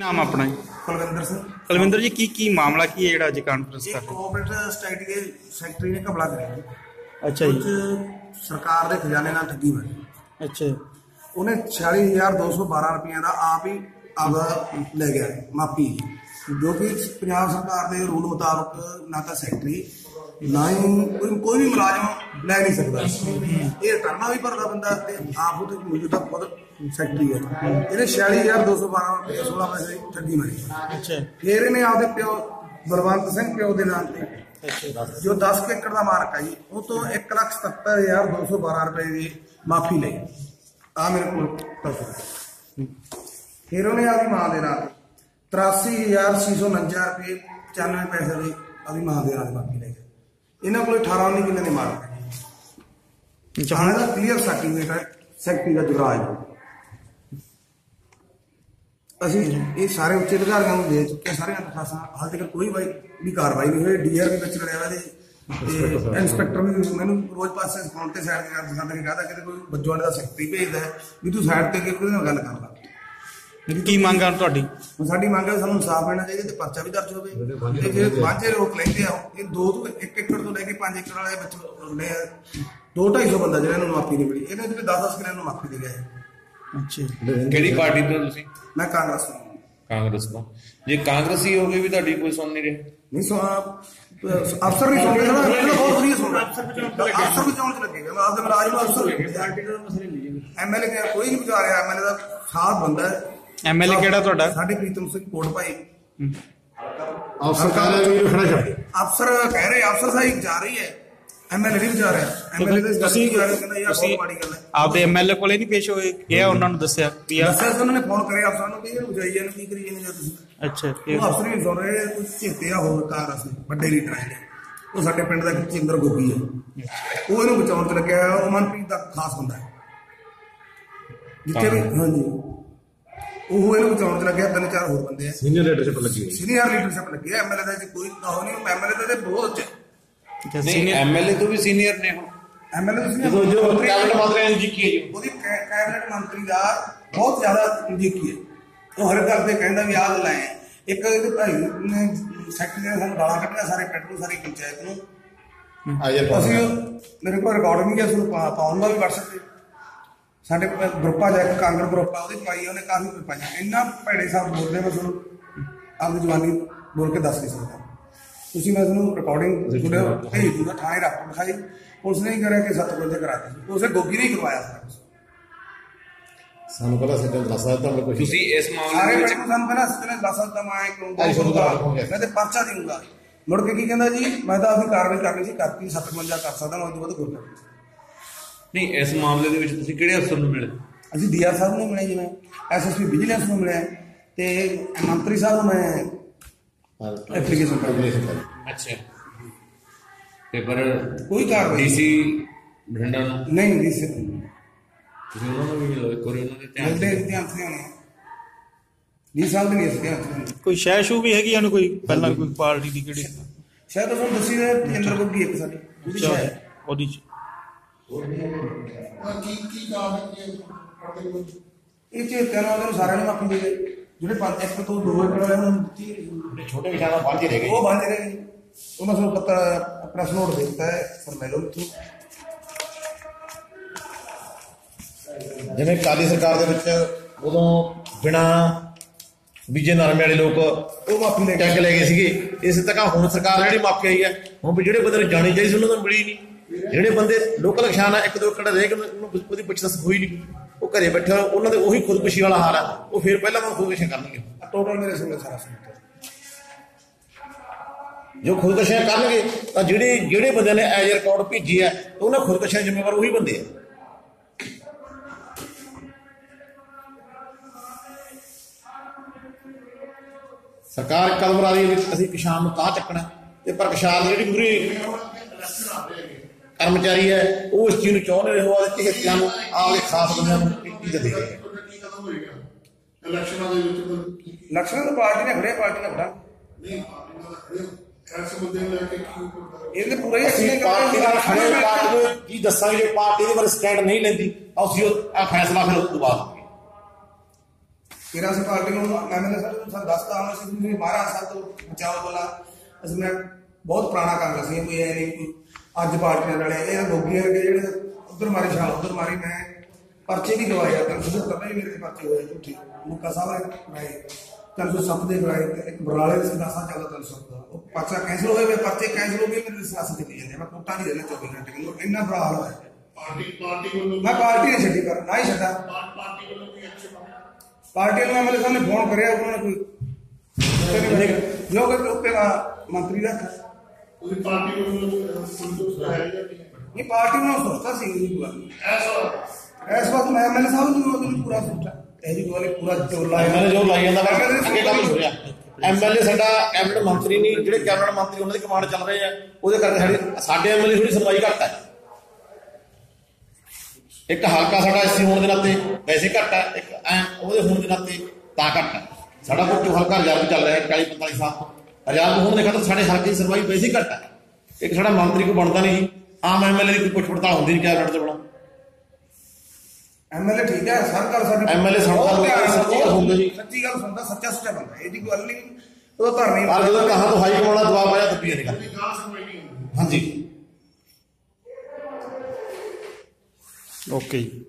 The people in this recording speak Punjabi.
ਨਾਮ ਆਪਣਾ ਜੀ? ਕੁਲਵਿੰਦਰ ਸਿੰਘ ਕੁਲਵਿੰਦਰ ਜੀ ਕੀ ਕੀ ਮਾਮਲਾ ਕੀ ਹੈ ਜਿਹੜਾ ਅੱਜ ਕਾਨਫਰੰਸ ਕਰ ਰਹੇ ਕੋਆਪਰੇਟਿਵ ਸਟੇਟ ਦੇ ਸੈਕਟਰੀ ਨੇ ਕਬਲਾ ਕਰਿਆ ਜੀ। ਅੱਛਾ ਕੁਝ ਜੀ ਸਰਕਾਰ ਦੇ ਖਜ਼ਾਨੇ ਨਾਲ ਠੱਗੀ ਮਾਰੀ ਅੱਛਾ। ਉਹਨੇ 46212 ਰੁਪਏ ਦਾ ਆਪ ਹੀ ਆਪਦਾ ਲੈ ਗਿਆ ਮਾਪੀ ਜੋ ਕਿ ਪੰਜਾਬ ਸਰਕਾਰ ਦੇ ਰੂਲ ਮੁਤਾਬਕ ਨਾ ਤਾਂ ਸੈਕਟਰੀ ਨਾ ਹੀ ਕੋਈ ਕੋਈ ਵੀ ਮੁਲਾਜ਼ਮ ਲੈ ਨਹੀਂ ਸਕਦਾ। ਇਹ ਕਰਨਾ ਵੀ ਭਰਦਾ ਬੰਦਾ ਤੇ ਆਪ ਉਹਦੇ ਮੌਜੂਦਾ ਖੁਦ ਸੈਕਟਰੀ ਹੈ ਇਹਨੇ 46212 ਰੁਪਏ 16 ਪੈਸੇ ਦੀ ਠੱਗੀ ਮਾਰੀ। ਅੱਛਾ। ਫਿਰ ਇਹਨੇ ਆਪਦੇ ਪਿਓ ਬਲਵੰਤ ਸਿੰਘ ਪਿਓ ਦੇ ਨਾਂ ਤੇ ਜੋ 10 ਕੁ ਏਕੜ ਦਾ ਮਾਲਕ ਹੈ ਜੀ ਉਹ ਤੋਂ 177212 ਰੁਪਏ ਦੀ ਮਾਫੀ ਲਈ। ਆ ਮੇਰੇ ਕੋਲ ਤਸਵੀਰ ਫਿਰ ਉਹਨੇ ਆਪਦੀ ਮਾਂ ਦੇ ਨਾਂ ਤੇ 83649 ਰੁਪਏ 94 ਪੈਸੇ ਦੀ ਆਪਦੀ ਮਾਂ ਦੇ ਨਾਂ ਤੇ ਮਾਫੀ ਲਈ। ਇਹਨਾਂ ਕੋਲ 18 19 ਕਿੱਲੇ ਦੇ ਮਾਲਕ ਹੈ ਅੱਛਾ ਚਾਹਣਾ ਹੁਣ ਦਾ ਕਲੀਅਰ ਸਰਟੀਫਿਕੇਟ ਹੈ ਸੈਕਟਰੀ ਦਾ ਜੁਗਰਾਜ। ਅਸੀਂ ਇਹ ਸਾਰੇ ਉੱਚ ਅਧਿਕਾਰੀਆਂ ਨੂੰ ਦੇ ਚੁੱਕੇ ਸਾਰੀਆਂ ਦਰਖਾਸਤਾਂ ਹਾਲ ਤੱਕ ਕੋਈ ਵੀ ਕਾਰਵਾਈ ਨਹੀਂ ਹੋਈ। ਡੀਆਰ ਵੀ ਵਿੱਚ ਲੜਿਆ ਹੋਇਆ ਤੇ ਇੰਸਪੈਕਟਰ ਵੀ ਮੈਨੂੰ ਰੋਜ਼ ਪਾਸੇ ਫੋਨ ਤੇ ਸਾਈਡ ਤੇ ਕਰਦੇ ਸਾਡੇ ਕਹਦਾ ਕਿ ਕੋਈ ਬੱਜਵਾਂ ਦਾ ਸੈਕਟਰੀ ਭੇਜਦਾ ਵੀ ਤੂੰ ਸਾਈਡ ਤੇ ਕਿ ਉਹਦੇ ਨਾਲ ਗੱਲ ਕਰ ਲੈ ਕੀ ਮੰਗ ਆ ਤੁਹਾਡੀ? ਹੁਣ ਸਾਡੀ ਮੰਗ ਹੈ ਸਾਨੂੰ ਇਨਸਾਫ ਮਿਲਣਾ ਚਾਹੀਦਾ ਤੇ ਪਰਚਾ ਵੀ ਦਰਜ ਹੋਵੇ। ਤੇ ਜੇ ਵਾਂਝੇ ਲੋਕ ਲੈਂਦੇ ਆ ਇਹ ਦੋ ਤੋਂ ਇੱਕ ਏਕੜ ਤੋਂ ਲੈ ਕੇ 5 ਏਕੜ ਵਾਲੇ ਵਿੱਚ ਹੁੰਦੇ ਆ ਦੋ 250 ਬੰਦਾ ਜਿਹੜਾ ਨੂੰ ਮਾਫੀ ਨਹੀਂ ਮਿਲੀ। ਇਹਨੇ ਜਿਹੜੇ 10-10 ਕਿੱਲਿਆਂ ਨੂੰ ਮਾਫੀ ਦੇ ਗਿਆ ਹੈ ਅੱਛਾ। ਕਿਹੜੀ ਪਾਰਟੀ ਤੋਂ ਤੁਸੀਂ? ਮੈਂ ਕਾਂਗਰਸ ਨੂੰ ਕਾਂਗਰਸ ਤੋਂ। ਜੇ ਕਾਂਗਰਸੀ ਹੋ ਗਏ ਵੀ ਤੁਹਾਡੀ ਕੋਈ ਸੁਣ ਨਹੀਂ ਰਿਹਾ? ਨਹੀਂ ਸੋ ਅਫਸਰ ਨਹੀਂ ਸੁਣ ਰਿਹਾ ਨਾ ਇਹ ਤਾਂ ਬਹੁਤ ਵਧੀਆ ਸੁਣ ਰਿਹਾ। ਅਫਸਰ ਵੀ ਚੌਂਕ ਚ ਲੱਗੇ ਹੋਏ। ਮੈਂ ਆਪਦੇ ਮਲਾਜ ਨੂੰ ਅਫਸਰ। ਐਮਐਲਏ ਕੋਈ ਨਹੀਂ ਵਿਚਾਰਿਆ ਐਮਐਲਏ ਦਾ ਸਾਥ ਬੰਦਾ ਹੈ। MLA ਕਿਹੜਾ ਤੁਹਾਡਾ? ਸਾਡੇ ਪ੍ਰੀਤਮ ਸਿੰਘ ਕੋਟ ਭਾਈ। ਅਫਸਰ ਵੀ ਖੜਾ ਛੱਡ। ਅਫਸਰ ਕਹਿ ਰਹੇ ਅਫਸਰ ਸਾਹਿਬ ਜਾ ਰਹੀ ਹੈ। ਐਮਐਲਏ ਨਹੀਂ ਵਿਚਾਰ ਰਿਹਾ। ਐਮਐਲਏ ਦੇ ਤੁਸੀਂ ਜਾ ਰਿਹਾ ਕਹਿੰਦਾ ਯਾਰ ਤੁਸੀਂ ਮਾੜੀ ਗੱਲ ਹੈ। ਆਪਦੇ ਐਮਐਲਏ ਕੋਲੇ ਨਹੀਂ ਪੇਸ਼ ਹੋਏ? ਕਿਹਾ ਉਹਨਾਂ ਨੂੰ ਦੱਸਿਆ ਵੀ ਆ। ਦੱਸਿਆ ਸੀ ਉਹਨਾਂ ਨੇ ਫੋਨ ਕਰਿਆ ਅਫਸਰ ਨੂੰ ਕਿ ਇਹ ਉਜਾਈ ਇਹਨੂੰ ਕੀ ਕਰੀ ਜਾਂਦੇ ਤੁਸੀਂ? ਅੱਛਾ ਉਹ ਫਿਰ ਅਫਸਰ ਹੀ ਨਹੀਂ ਸੁਣ ਰਹੇ ਕੁਝ ਚੇਤੇ ਆ ਹੋਰ ਕਾਂਗਰਸ ਦੇ ਵੱਡੇ ਲੀਡਰ ਆ ਜਿਹੜੇ। ਉਹ ਸਾਡੇ ਪਿੰਡ ਦਾ ਇੱਕ ਚਿੰਦਰ ਗੋਗੀ ਹੈ। ਉਹ ਇਹਨੂੰ ਬਚਾਉਣ ਚ ਲੱਗਿਆ ਹੋਇਆ, ਉਹ ਮਨਪ੍ਰੀਤ ਦਾ ਖਾਸ ਬੰਦਾ ਹੈ। ਜਿੱਥੇ ਵੀ ਹਾਂਜੀ। ਉਹ ਇਹਨੂੰ ਬਚਾਉਣ ਚ ਲੱਗਿਆ ਤਿੰਨ ਚਾਰ ਹੋਰ ਬੰਦੇ ਆ। ਸੀਨੀਅਰ ਲੀਡਰਸ਼ਿਪ ਲੱਗੀ ਹੋਈ। ਸੀਨੀਅਰ ਲੀਡਰਸ਼ਿਪ ਲੱਗੀ ਹੈ ਐਮਐਲਏ ਦਾ ਜੀ ਕੋਈ ਉਹ ਨਹੀਂ ਐਮਐਲਏ ਦਾ ਤੇ ਬਹੁਤ ਉੱਚ। ਅੱਛਾ, ਨਹੀਂ ਐਮਐਲਏ ਤੋਂ ਵੀ ਸੀਨੀਅਰ ਨੇ ਹੁਣ ਐਮਐਲਏ ਤੁਸੀਂ ਜਦੋਂ ਜੋ ਕੈਬਨਿਟ ਮੰਤਰੀ ਨੇ ਜੀ ਕੀ ਹੈ ਉਹਦੀ ਕੈ- ਕੈਬਨਿਟ ਮੰਤਰੀ ਦਾ ਬਹੁਤ ਜ਼ਿਆਦਾ ਨਜ਼ਦੀਕੀ ਹੈ। ਉਹ ਹਰ ਗੱਲ ਤੇ ਕਹਿੰਦਾ ਵੀ ਆਹ ਗੱਲ ਹੈ ਇੱਕ ਇਹਦੇ ਭਾਈ ਨੇ ਸੈਕਟਰੀ ਨੇ ਸਾਨੂੰ ਗਾਲਾਂ ਕੱਢੀਆਂ ਸਾਰੇ ਪਿੰਡ ਨੂੰ ਸਾਰੀ ਪੰਚਾਇਤ ਨੂੰ। ਅਸੀਂ ਮੇਰੇ ਕੋਲ ਰਿਕਾਰਡਿੰਗ ਵੀ ਹੈ ਤੁਹਾਨੂੰ ਪਾ- ਪਾਊਂਗਾ ਵੀ WhatsApp ਤੇ ਸਾਡੇ ਗਰੁੱਪਾਂ ਦਾ ਇੱਕ ਕਾਂਗਰ ਗਰੁੱਪ ਆ ਉਹਦੇ ਪਾਈ ਉਹਨੇ ਕਾਫੀ ਕੁਝ ਪਾਈਆਂ ਇੰਨਾ ਭੈੜੇ ਸਾਹਿਬ ਬੋਲਦੇ ਮੈਂ ਤੁਹਾਨੂੰ ਆਪਣੀ ਜਵਾਨੀ ਬੋਲ ਕੇ ਦੱਸ ਨਹੀਂ ਸਕਦਾ। ਤੁਸੀਂ ਮੈਂ ਤੁਹਾਨੂੰ ਰਿਕਾਰਡਿੰਗ ਤੁਹਾਡੇ ਭੇਜ ਦੂੰਗਾ ਥਾਣੇ ਰੱਖ ਦਿਖਾਈ। ਪੁਲਿਸ ਨੇ ਹੀ ਕਰਿਆ ਕਿ ਸੱਤ ਵਜੇ ਕਰਾ ਦਿੱਤੀ ਉਸੇ ਗੋਗੀ ਨੇ ਹੀ ਕਰਵਾਇਆ ਸਾਰਾ। ਸਾਨੂੰ ਪਹਿਲਾਂ ਸਿੱਧਾ ਦੱਸ ਦਿੱਤਾ ਮੈਂ ਕੁਝ ਤੁਸੀਂ ਇਸ ਮਾਮਲੇ ਦੇ ਵਿੱਚ ਨੂੰ ਸਾਨੂੰ ਪਹਿਲਾਂ ਸੱਤ ਨੇ ਦੱਸ ਦਿੱਤਾ ਮੈਂ ਦਾ ਹੋ ਗਿਆ। ਮੈਂ ਤੇ ਪਰਚਾ ਦੇਊਂਗਾ ਮੁੜ ਕੇ ਕੀ ਕਹਿੰਦਾ ਜੀ ਮੈਂ ਤਾਂ ਆਪਣੀ ਕਾਰਵਾਈ ਕਰਨੀ ਸੀ ਕਰਤੀ 57 ਕਰ ਸਕਦਾ ਮੈਂ ਉਹ ਤੋਂ ਬਾਅਦ ਕੋਈ ਕਰਨੀ ਨਹੀਂ ਇਸ ਮਾਮਲੇ ਦੇ ਵਿੱਚ ਤੁਸੀਂ ਕਿਹੜੇ ਅਫਸਰ ਨੂੰ ਮਿਲੇ? ਅਸੀਂ ਡੀਆਰ ਸਾਹਿਬ ਨੂੰ ਮਿਲੇ ਜਿਵੇਂ ਐਸਐਸਪੀ ਵਿਜੀਲੈਂਸ ਨੂੰ ਮਿਲਿਆ ਤੇ ਮੰਤਰੀ ਸਾਹਿਬ ਨੂੰ ਮੈਂ ਐਪਲੀਕੇਸ਼ਨ ਕਰ ਕਰ ਅੱਛਾ। ਤੇ ਪਰ ਕੋਈ ਕਾਰਵਾਈ ਡੀਸੀ ਬਠਿੰਡਾ ਨੂੰ? ਨਹੀਂ ਨਹੀਂ ਸੀ ਤੁਸੀਂ ਉਹਨਾਂ ਨੂੰ ਵੀ ਮਿਲੋ ਵਾਰੀ ਉਹਨਾਂ ਦੇ ਧਿਆਨ ਮਿਲਦੇ ਧਿਆਨ ਸੇ ਹੋਣੇ ਜੀ ਸਾਹਿਬ ਦੇ ਨਹੀਂ ਅਸੀਂ ਧਿਆਨ ਸੇ। ਕੋਈ ਸ਼ੈ ਸ਼ੂ ਵੀ ਹੈਗੀ ਉਹਨੂੰ ਕੋਈ? ਪਹਿਲਾਂ ਕੋਈ ਪਾਰਟੀ ਦੀ ਕਿਹੜੀ? ਸ਼ਾਇਦ ਤੁਹਾਨੂੰ ਦੱਸੀ ਦੇ ਕੇਂਦਰ ਗੋਗੀ ਇੱਕ ਸਾਡੀ ਉਹਦੀ ਸ਼ਾਇਦ ਉਹਦੀ ਚ ਇਹ ਚੇਤਨ ਉਹਨਾਂ ਨੂੰ ਸਾਰਿਆਂ ਨੂੰ ਮਾਫੀ ਦੇ ਗਏ ਜਿਹੜੇ ਪੰਜ ਇੱਕ ਤੋਂ ਦੋ ਏਕੜ ਵਾਲੇ ਉਹਨਾਂ ਨੂੰ ਦਿੱਤੀ। ਛੋਟੇ ਕਿਸਾਨਾਂ ਬਾਂਝੇ ਰਹਿ ਗਏ। ਉਹ ਬੰਦ ਰਹੇ ਜੀ। ਉਹਨਾਂ ਨੂੰ ਪਤਾ ਪ੍ਰੈਸ ਨੋਟ ਦੇ ਦਿੱਤਾ ਹੈ ਸਰ ਲੈ ਲਓ ਇੱਥੋਂ ਜਿਵੇਂ ਕਾਲੀ ਸਰਕਾਰ ਦੇ ਵਿੱਚ ਉਦੋਂ ਬਿਨਾ ਬੀਜੇ ਨਰਮੇ ਵਾਲੇ ਲੋਕ ਉਹ ਮਾਫੀ ਲੈ ਟੈਗ ਗਏ ਲੈ ਗਏ ਸੀਗੇ। ਇਸੇ ਤਰ੍ਹਾਂ ਹੁਣ ਸਰਕਾਰ ਜਿਹੜੀ ਮਾਫੀ ਆਈ ਹੈ। ਹੁਣ ਵੀ ਜਿਹੜੇ ਬੰਦੇ ਨੂੰ ਜਾਣੀ ਚਾਹੀਦੀ ਸੀ ਉਹਨਾਂ ਨੂੰ ਮਿਲੀ ਨਹੀਂ। ਜਿਹੜੇ ਬੰਦੇ ਲੋਕਲ ਕਿਸਾਨ ਆ ਇੱਕ ਦੋ ਏਕੜ ਗਏ ਉਹਨੂੰ ਉਹਦੀ ਪੁੱਛਤਾਛ ਹੋਈ ਨਹੀਂ। ਉਹ ਘਰੇ ਬੈਠੇ ਉਹਨਾਂ ਦੇ ਉਹੀ ਖੁਦਕੁਸ਼ੀ ਵਾਲਾ ਹਾਲ ਆ। ਉਹ ਫਿਰ ਪਹਿਲਾਂ ਵਾਂਗ ਖੁਦਕੁਸ਼ੀ ਕਰਨਗੇ। ਟੋਟਲ ਮੇਰੇ ਸੁਣ ਸਾਰਾ ਸੁਣ ਜੋ ਖੁਦਕੁਸ਼ੀਆਂ ਕਰਨਗੇ ਤਾਂ ਜਿਹੜੇ ਜਿਹੜੇ ਬੰਦੇ ਨੇ ਐਜ ਰਿਕਾਰਡ ਭੇਜੀ ਹੈ ਉਹਨਾਂ ਖੁਦਕੁਸ਼ੀਆਂ ਜ਼ਿੰਮੇਵਾਰ ਉਹੀ ਬੰਦੇ ਆ। ਸਰਕਾਰ ਕਦਮ ਰਾ ਰਹੀ ਹੈ ਵੀ ਅਸੀਂ ਕਿਸਾਨ ਨੂੰ ਤਾਂ ਚੱਕਣਾ ਤੇ ਪਰ ਕਿਸਾਨ ਜਿਹੜੀ ਪੂਰੀ ਕਰਮਚਾਰੀ ਹੈ ਉਹ ਇਸ ਚੀਜ਼ ਨੂੰ ਚਾਹੁੰਦੇ ਰਹੇ ਹੋ ਉਹਦੇ ਹਿੱਸਿਆਂ ਨੂੰ ਆਪਦੇ ਖਾਸ ਬੰਦਿਆਂ ਨੂੰ ਇੱਜ਼ਤ ਦੇ ਰਹੇ ਇਲੈਕਸ਼ਨਾਂ ਦੇ ਵਿੱਚ ਤਾਂ ਲਕਸ਼ਣ ਤਾਂ ਪਾਰਟੀ ਨੇ ਖੜੇ ਪਾਰਟੀ ਨੇ ਖੜਾ ਨਹੀਂ ਨੂੰ ਇਹਦੇ ਪੂਰੇ ਹੀ ਅਸੀਂ ਪਾਰਟੀ ਨਾਲ ਖੜੇ ਪਾਰਟੀ ਨੂੰ ਕੀ ਦੱਸਾਂਗੇ ਜੇ ਪਾਰਟੀ ਦੇ ਬਾਰੇ ਸਟੈਂਡ ਨਹੀਂ ਲੈਂਦੀ ਅਸੀਂ ਉਹ ਆ ਫੈਸਲਾ ਫਿਰ ਉਸ ਤੋਂ ਬਾਅਦ ਫਿਰ ਅਸੀਂ ਪਾਰਟੀ ਨੂੰ ਐਮਐਲਏ ਸਾਹਿਬ ਨੂੰ ਸਾਨੂੰ ਦੱਸਦਾ ਹਾਂ ਅਸੀਂ ਤੁਸੀਂ ਮਹਾਰਾਜ ਸਾਹਿਬ ਤੋਂ ਬਚਾਓ ਬੋਲਾ ਅਸੀਂ ਮੈਂ ਬਹੁਤ ਪੁਰਾਣਾ ਕਾਂਗਰਸੀ ਹਾਂ, ਕੋਈ ਐ ਨਹੀਂ ਅੱਜ ਪਾਰਟੀ ਨਾਲ ਰਲਿਆ ਇਹ ਲੋਕੀ ਵਰਗੇ ਜਿਹੜੇ ਉਧਰ ਮਾਰੀ ਸ਼ਾਹ ਉਧਰ ਮਾਰੀ ਮੈਂ ਪਰਚੇ ਵੀ ਲਵਾਏ ਆ ਤਾਂ ਸੁਧਰ ਕਰਨਾ ਹੀ ਮੇਰੇ ਤੇ ਪਰਚੇ ਹੋਏ ਝੂਠੇ। ਮੁੱਕਾ ਸਾਹਿਬ ਕਰਾਏ ਤਿੰਨ ਸੌ ਸੱਤ ਦੇ ਕਰਾਏ ਤੇ ਇੱਕ ਬਰਾਲੇ ਦੇ ਸੰਦਾਸਾ ਚੱਲਦਾ ਤਿੰਨ ਸੌ ਦਾ ਉਹ ਪਰਚਾ ਕੈਂਸਲ ਹੋ ਗਿਆ ਮੇਰੇ ਪਰਚੇ ਕੈਂਸਲ ਹੋ ਗਏ ਮੇਰੇ ਸਿਆਸਤ ਚੱਲੀ ਜਾਂਦੇ। ਮੈਂ ਕੋਟਾਂ ਨਹੀਂ ਰਹਿਣਾ 24 ਘੰਟੇ ਮੈਨੂੰ ਇੰਨਾ ਬੁਰਾ ਹਾਲ ਹੋਇਆ। ਪਾਰਟੀ ਪਾਰਟੀ ਵੱਲੋਂ ਮੈਂ ਪਾਰਟੀ ਨਹੀਂ ਛੱਡੀ ਕਰ ਨਾ ਹੀ ਛੱਡਾ। ਪਾਰਟੀ ਵੱਲੋਂ ਵੀ ਐਕਸ਼ਨ ਪਾਰਟੀ ਨੂੰ ਐਮਐਲਏ ਸਾਹਿਬ ਨੇ ਫੋਨ ਕਰਿਆ ਉਹਨਾਂ ਨੇ ਕੋਈ ਜੋ ਕਿ ਉੱਤੇ ਦਾ ਮੰਤਰੀ ਦਾ ਉਹਦੀ ਪਾਰਟੀ ਵੱਲੋਂ ਸੰਤੋਸ਼ ਹੈ। ਜਾਂ ਨਹੀਂ ਇਹ ਪਾਰਟੀ ਨੂੰ ਸੋਚਦਾ ਸੀ ਇਹ ਗੱਲ ਐਸਾ ਇਸ ਵਕਤ ਮੈਂ ਐਮਐਲਏ ਸਾਹਿਬ ਨੂੰ ਉਹਨੂੰ ਪੂਰਾ ਇਹ ਜੀ ਗੱਲ ਪੂਰਾ ਜੋਰ ਲਾਇਆ। ਐਮਐਲਏ ਜੋ ਲਾਈ ਜਾਂਦਾ ਅੱਗੇ ਕੰਮ ਨਹੀਂ ਹੋ ਰਿਹਾ। ਐਮਐਲਏ ਸਾਡਾ ਕੈਬਨਿਟ ਮੰਤਰੀ ਨਹੀਂ ਜਿਹੜੇ ਕੈਬਨਿਟ ਮੰਤਰੀ ਉਹਨਾਂ ਦੀ ਕਮਾਂਡ ਚੱਲ ਰਹੇ ਆ ਉਹਦੇ ਕਰਕੇ ਸਾਡੀ ਸਾਡੇ ਐਮਐਲਏ ਥੋੜੀ ਸੁਣਵਾਈ ਘੱਟ ਹੈ। ਇੱਕ ਹਲਕਾ ਸਾਡਾ ਐਸੀ ਹੋਣ ਦੇ ਨਾਤੇ ਵੈਸੇ ਘੱਟ ਹੈ ਇੱਕ ਐਂ ਉਹਦੇ ਹੋਣ ਦੇ ਨਾਤੇ ਤਾਂ ਘੱਟ ਹੈ। ਸਾਡਾ ਕੋਈ ਜੋ ਹਲਕਾ ਰਿਜ਼ਰਵ ਚੱਲ ਰਿਹਾ 40 45 ਸਾਲ। ਰਿਜ਼ਰਵ ਹੋਣ ਦੇ ਖਾਤਰ ਸਾਡੇ ਹਲਕੇ ਦੀ ਸੁਣਵਾਈ ਵੈਸੇ ਹੀ ਘੱਟ ਹੈ। ਇੱਕ ਸਾਡਾ ਮੰਤਰੀ ਕੋਈ ਬਣਦਾ ਨਹੀਂ ਆਮ ਐਮਐਲਏ ਦੀ ਕੋਈ ਪੁੱਛ ਪੜਤਾਲ ਹੁੰਦੀ ਨਹੀਂ ਕੈਬਨਿਟ ਤੋਂ ਬਣਾ ਐਮਐਲਏ ਠੀਕ ਹੈ ਸਰ ਗੱਲ ਸਾਡੀ MLA ਸੁਣਦਾ ਲੋਕਾਂ ਦੀ ਸੱਚੀ ਗੱਲ ਸੁਣਦਾ ਜੀ। ਸੱਚੀ ਗੱਲ ਸੁਣਦਾ ਸੱਚਾ ਸੱਚਾ ਬੰਦਾ ਇਹ ਜੀ ਗੱਲ ਨਹੀਂ ਉਹ ਧਰਨੀ ਪਰ ਜਦੋਂ ਕਹਾਂ ਤੋਂ ਹਾਈ ਕਮਾਂਡ ਦਾ ਦਬਾਅ ਪਾਇਆ ਤੱਪੀਆਂ ਹੁੰਦੀ ਹਾਂਜੀ। ਓਕੇ ਜੀ।